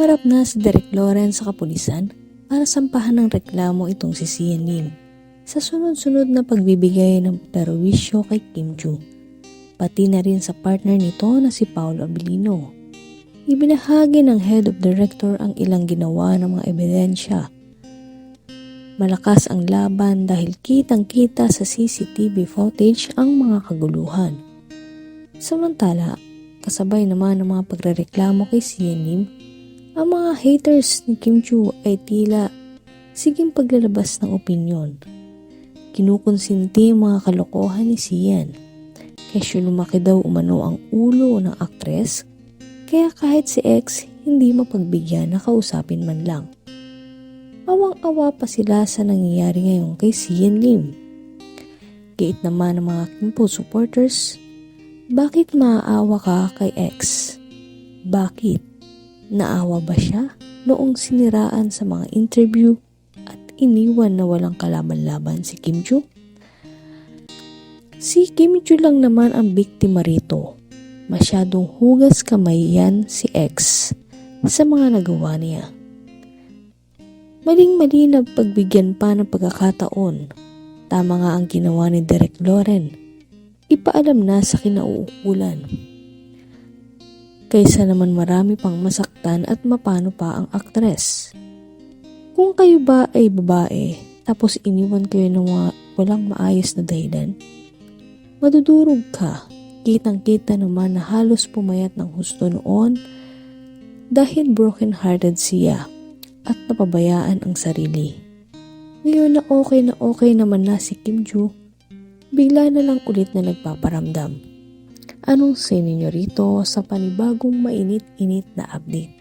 Humarap na si Derek Lawrence sa kapulisan para sampahan ng reklamo itong si Sian sa sunod-sunod na pagbibigay ng perwisyo kay Kim Chu, pati na rin sa partner nito na si Paolo Abilino. Ibinahagi ng head of director ang ilang ginawa ng mga ebidensya. Malakas ang laban dahil kitang-kita sa CCTV footage ang mga kaguluhan. Samantala, kasabay naman ng mga pagrereklamo kay Sian ang mga haters ni Kim Chu ay tila siging paglalabas ng opinyon. Kinukonsinti mga kalokohan ni Sian. Kesyo lumaki daw umano ang ulo ng aktres, kaya kahit si X hindi mapagbigyan na kausapin man lang. Awang-awa pa sila sa nangyayari ngayon kay Sian Lim. Gate naman ng mga Kimpo supporters, bakit maaawa ka kay X? Bakit? Naawa ba siya noong siniraan sa mga interview at iniwan na walang kalaban-laban si Kim Joo? Si Kim Joo lang naman ang biktima rito. Masyadong hugas kamay yan si X sa mga nagawa niya. Maling-mali na pagbigyan pa ng pagkakataon. Tama nga ang ginawa ni Derek Loren. Ipaalam na sa kinauukulan. Kaysa naman marami pang masaktan at mapano pa ang aktres. Kung kayo ba ay babae, tapos iniwan kayo ng mga walang maayos na dahilan, madudurog ka. Kitang-kita naman na halos pumayat ng husto noon dahil broken-hearted siya at napabayaan ang sarili. Ngayon na okay na okay naman na si Kim Joo, bigla na lang ulit na nagpaparamdam. Anong say ninyo rito sa panibagong mainit-init na update?